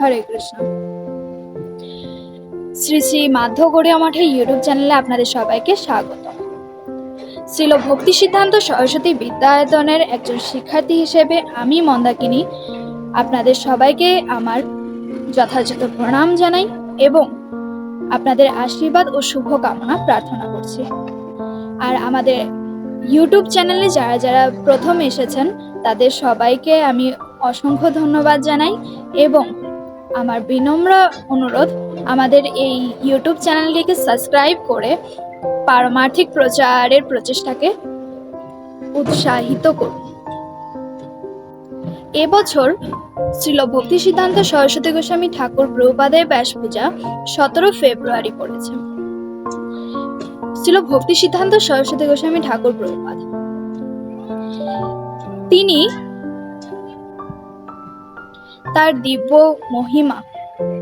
হরে কৃষ্ণ। শ্রী শ্রী মাধ্য গড়িয়া মঠে ইউটিউব চ্যানেলে আপনাদের সবাইকে স্বাগত। শ্রীল ভক্তি সিদ্ধান্ত সরস্বতী বিদ্যায়তনের একজন শিক্ষার্থী হিসেবে আমি মন্দাকিনী। আপনাদের সবাইকে আমার যথাযথ প্রণাম জানাই এবং আপনাদের আশীর্বাদ ও শুভকামনা প্রার্থনা করছি। আর আমাদের ইউটিউব চ্যানেলে যারা যারা প্রথম এসেছেন, তাদের সবাইকে আমি অসংখ্য ধন্যবাদ জানাই এবং আমার বিনম্র অনুরোধ, আমাদের এই ইউটিউব চ্যানেলটিকে সাবস্ক্রাইব করে পারমার্থিক প্রচারের প্রচেষ্টাকে উৎসাহিত করুন। এবছর শ্রীল ভক্তি সিদ্ধান্ত সরস্বতী গোস্বামী ঠাকুর প্রভুপাদের ব্যাস পূজা সতেরো ফেব্রুয়ারি পড়েছে। ছিল ভক্তি সিদ্ধান্ত সরস্বতী গোস্বামী ঠাকুর প্রভুপাদ তিনি তার দিব্য মহিমা,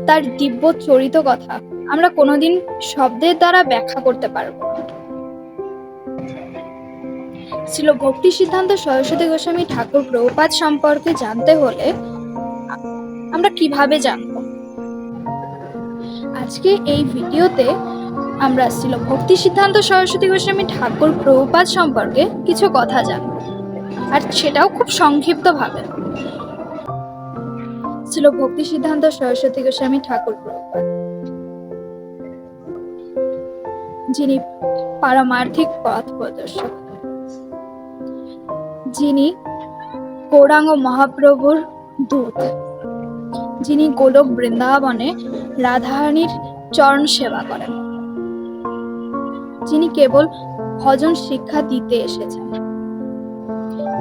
তার দিব্য চরিত কথা আমরা কোনোদিন শব্দের দ্বারা ব্যাখ্যা করতে পারব ছিল ভক্তি সিদ্ধান্ত সরস্বতী গোস্বামী ঠাকুর প্রভুপাদ সম্পর্কে জানতে হলে আমরা কীভাবে জানব? আজকে এই ভিডিওতে আমরা ছিল ভক্তি সিদ্ধান্ত সরস্বতী গোস্বামী ঠাকুর প্রভুপাদ সম্পর্কে কিছু কথা জানব, আর সেটাও খুব সংক্ষিপ্তভাবে। ছিল ভক্তি সিদ্ধান্ত সরস্বতী গোস্বামী ঠাকুর যিনি পারমার্থিক পথ প্রদর্শক। যিনি গৌরাঙ্গ মহাপ্রভুর দূত। যিনি গোলক বৃন্দাবনে রাধারানীর চরণ সেবা করেন। যিনি কেবল ভজন শিক্ষা দিতে এসেছেন।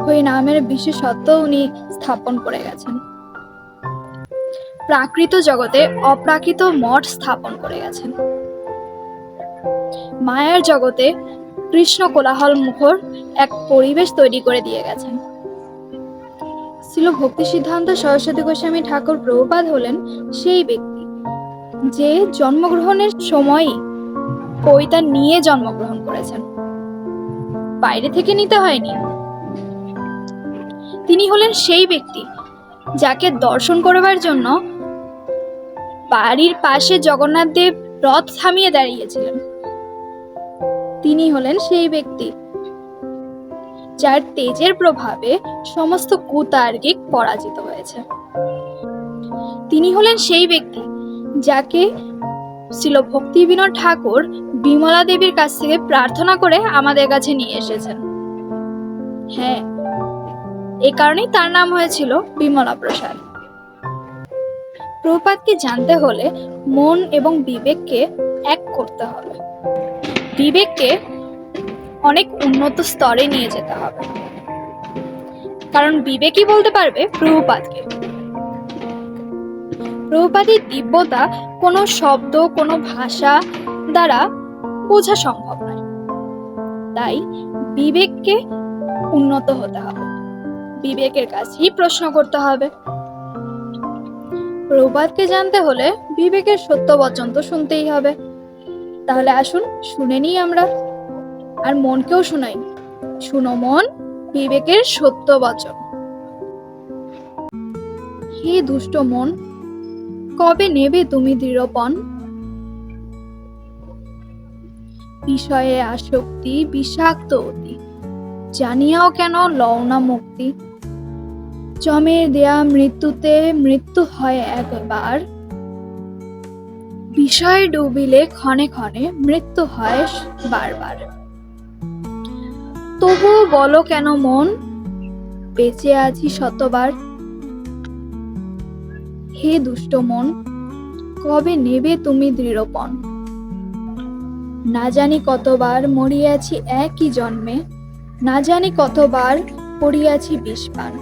ওই নামের বিশেষত্ব উনি স্থাপন করে গেছেন। প্রাকৃত জগতে অপ্রাকৃত মঠ স্থাপন করে গেছেন। মায়ার জগতে কৃষ্ণ কোলাহল মুখর এক পরিবেশ তৈরি করে দিয়ে গেছেন। ছিল ভক্তি সিদ্ধান্ত সরস্বতী গোস্বামী ঠাকুর প্রভুপাদ হলেন সেই ব্যক্তি, যে জন্মগ্রহণের সময়ই কবিতা নিয়ে জন্মগ্রহণ করেছেন। বাইরে থেকে নিতে হয়নি। তিনি হলেন সেই ব্যক্তি যাকে দর্শন করবার জন্য বাড়ির পাশে জগন্নাথ দেব রথ থামিয়ে দাঁড়িয়েছিলেন। তিনি হলেন সেই ব্যক্তি যার তেজের প্রভাবে সমস্ত কুতার্কিক পরাজিত হয়েছে। তিনি হলেন সেই ব্যক্তি যাকে ছিল ভক্তি বিনোদ ঠাকুর বিমলা দেবীর কাছ থেকে প্রার্থনা করে আমাদের কাছে নিয়ে এসেছেন। হ্যাঁ এই কারণেই তার নাম হয়েছিল বিমলা প্রসাদ। প্রপাতকে জানতে হলে মন এবং বিবেককে এক করতে হবে। বিবেককে অনেক উন্নত স্তরে নিয়ে যেতে হবে। কারণ বিবেকই বলতে পারবে প্রভুপাতকে প্রভুপাতের দিব্যতা কোনো শব্দ, কোনো ভাষা দ্বারা বোঝা সম্ভব নয়। তাই বিবেককে উন্নত হতে হবে। বিবেকের কাছেই প্রশ্ন করতে হবে। প্রভুপাতকে জানতে হলে বিবেকের সত্য বচন তো শুনতেই হবে। তাহলে আসুন শুনে নিই আমরা। আর মনকেও শোনাই। শুনো মন, বিবেকের সত্য বচন। হে দুষ্ট মন, কবে নেবে তুমি দৃঢ়পণ বিষয়ে আসক্তি, বিষাক্ত অতি। জানিয়াও কেন লও না মুক্তি? জমের দেয়া মৃত্যুতে মৃত্যু হয় একবার। বিষয় ডুবিলে ক্ষণে ক্ষণে মৃত্যু হয় বারবার। তবুও বলো কেন মন? বেঁচে আছি শতবার। হে দুষ্ট মন, কবে নেবে তুমি দৃঢ়পণ না জানি কতবার মরিয়াছি একই জন্মে, না জানি কতবার পড়িয়াছি বিষ পান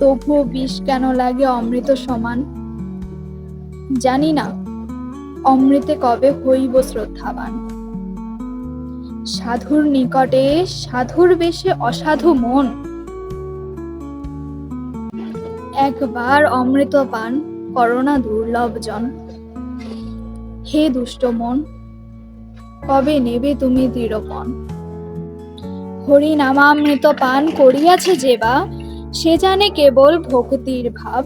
তবুও বিষ কেন লাগে অমৃত সমান? জানি না, অমৃতে কবে হইব শ্রদ্ধাবান। সাধুর নিকটে, সাধুর বেশে অসাধু মন। একবার অমৃত পান করোনা দুর্লভ জন হে দুষ্ট মন, কবে নেবে তুমি দৃঢ়পণ হরি নামামৃত পান করিয়াছে যে বা সে জানে কেবল ভক্তির ভাব।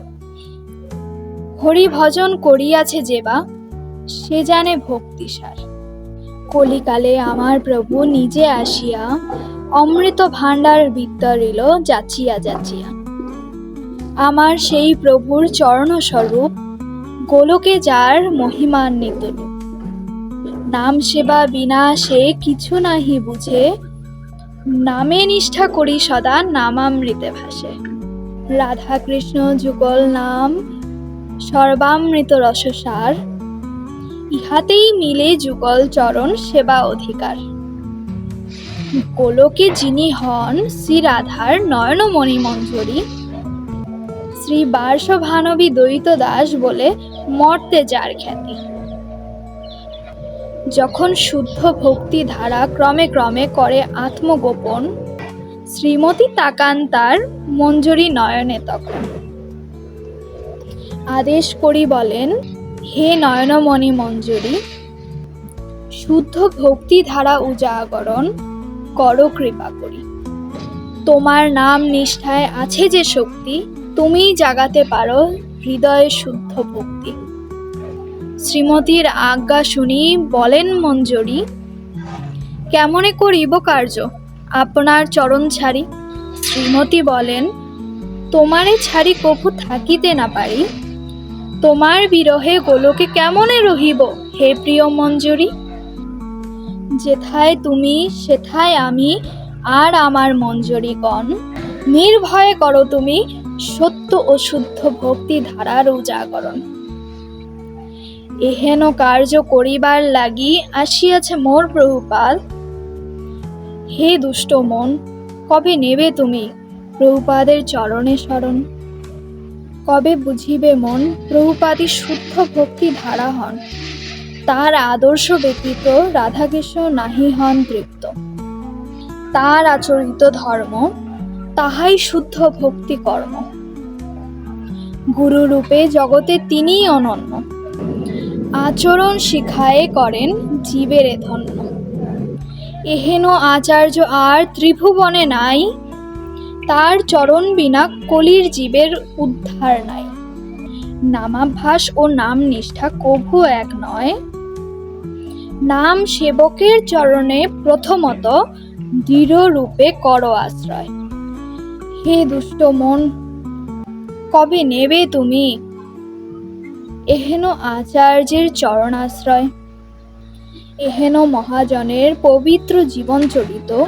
হরি ভজন করিয়াছে যেবা, সে জানে ভক্তিসার কলিকালে আমার প্রভু নিজে আসিয়া অমৃত ভাণ্ডার বিতরিল যাচিয়া যাচিয়া। আমার সেই প্রভুর চরণস্বরূপ গোলকে যার মহিমান্বিত নাম সেবা বিনা সে কিছু নাহি বুঝে নামে নিষ্ঠা করি সদা নামামৃতে ভাসে। রাধা কৃষ্ণ যুগল নাম, সর্বামৃত রসসার। ইহাতেই মিলে যুগল চরণ সেবা অধিকার। গোলকে যিনি হন, শ্রী রাধার নয়নমণি মঞ্জরি। শ্রী বার্ষভানবী দ্বৈত দাস বলে মর্তে যার খ্যাতি। যখন শুদ্ধ ভক্তি ধারা ক্রমে ক্রমে করে আত্মগোপন, শ্রীমতী তাকান তার মঞ্জুরি নয়নে তখন। আদেশ করি বলেন, হে নয়নমণি মঞ্জুরি, শুদ্ধ ভক্তি ধারা উজাগরণ করো কৃপা করি। তোমার নাম নিষ্ঠায় আছে যে শক্তি, তুমিই জাগাতে পারো হৃদয়ে শুদ্ধ ভক্তি। শ্রীমতীর আজ্ঞা শুনি বলেন মঞ্জরি। কেমনে করিব কার্য? আপনার চরণ ছাড়ি। শ্রীমতী বলেন, তোমারে ছাড়ি কভু থাকিতে না পারি। তোমার বিরহে গোলকে কেমনে রহিব হে প্রিয় মঞ্জরি? যেথায় তুমি, সেথায় আমি, আর আমার মঞ্জরিগণ। নির্ভয়ে করো তুমি সত্য ও শুদ্ধ ভক্তি ধারার উজাগরণ। এহেন কার্য করিবার লাগি আসিয়াছে মোর প্রভুপাল। হে দুষ্ট মন, কবে নেবে তুমি প্রভুপাদের চরণে শরণ? কবে বুঝিবে মন প্রভুপাদি শুদ্ধ ভক্তি ধারা হন? তার আদর্শ ব্যতীত রাধাকৃষ্ণ নাহি হন তৃপ্ত। তার আচরিত ধর্ম, তাহাই শুদ্ধ ভক্তি কর্ম। গুরুরূপে জগতে তিনিই অনন্য। আচরণ শিখায়ে করেন জীবেরে ধন্য এহেন আচার্য আর ত্রিভুবনে নাই, তার চরণ বিনা কলির জীবের উদ্ধার নাই। নামাভ্যাস ও নাম নিষ্ঠা কভু এক নয়। নাম সেবকের চরণে প্রথমত দৃঢ় রূপে কর আশ্রয়। হে দুষ্ট মন, কবে নেবে তুমি এহেন আচার্যের চরণাশ্রয়। এহেন মহাজনের পবিত্র জীবন চরিত।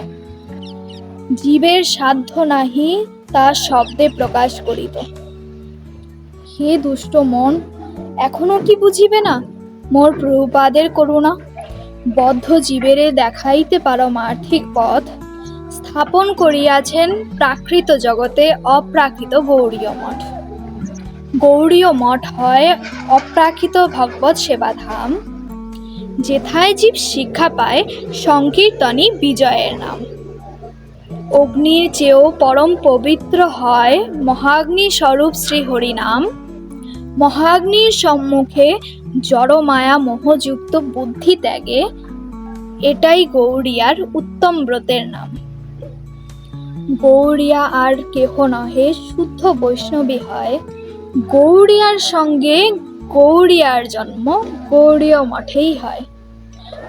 জীবের সাধ্য নাহি তা শব্দে প্রকাশ করিত। হে দুষ্ট মন, এখনও কি বুঝিবে না? মোর প্রভুপাদের করুণা। বদ্ধ জীবেরে দেখাইতে পারমার্থিক পথ। স্থাপন করিয়াছেন প্রাকৃত জগতে অপ্রাকৃত গৌরীয় মঠ। গৌরীয় মঠ হয় অপ্রাকৃত ভগবত সেবাধাম, যেথায় জীব শিক্ষা পায় সংকীর্তনই বিজয়ের নাম। অগ্নির চেয়েও পরম পবিত্র হয় মহাগ্নি স্বরূপ শ্রী হরিনাম মহাগ্নির সম্মুখে জড় মায়া মোহযুক্ত বুদ্ধি ত্যাগে, এটাই গৌরিয়ার উত্তম ব্রতের নাম। গৌরিয়া আর কেহ নহে, শুদ্ধ বৈষ্ণবী হয়। গৌরিয়ার সঙ্গে গৌরিয়ার জন্ম গৌরীয় মঠেই হয়।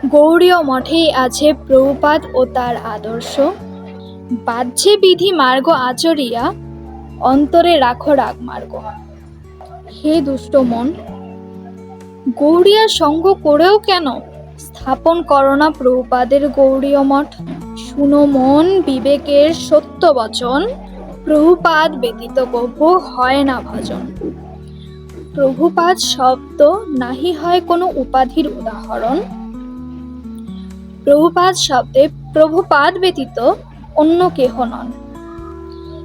গৌরীয় মঠেই আছে প্রভুপাদ ও তার আদর্শ। বাহ্যে বিধি মার্গ আচরিয়া, অন্তরে রাখো রাগ মার্গ। হে দুষ্ট মন গৌরিয়ার সঙ্গ করেও কেন স্থাপন করো না প্রভুপাদের গৌরীয় মঠ? শুনো মন, বিবেকের সত্য বচন। প্রভুপাদ ব্যতীত কভু হয় না ভজন। প্রভুপাদ শব্দ নাহি হয় কোনো উপাধির উদাহরণ। প্রভুপাদ শব্দে প্রভুপাদ ব্যতীত অন্য কেহ নন।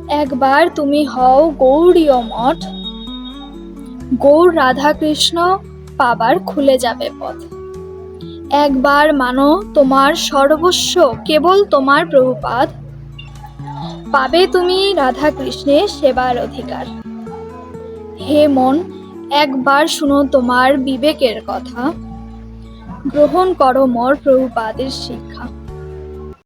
একবার তুমি হও গৌরীয় মঠ গৌর রাধাকৃষ্ণ পাবার খুলে যাবে পথ। একবার মানো তোমার সর্বস্ব, কেবল তোমার প্রভুপাদ। পাবে তুমি রাধা কৃষ্ণের সেবার অধিকার। হে মন, একবার শুনো তোমার বিবেকের কথা। গ্রহণ করো মর প্রভুপাদের শিক্ষা।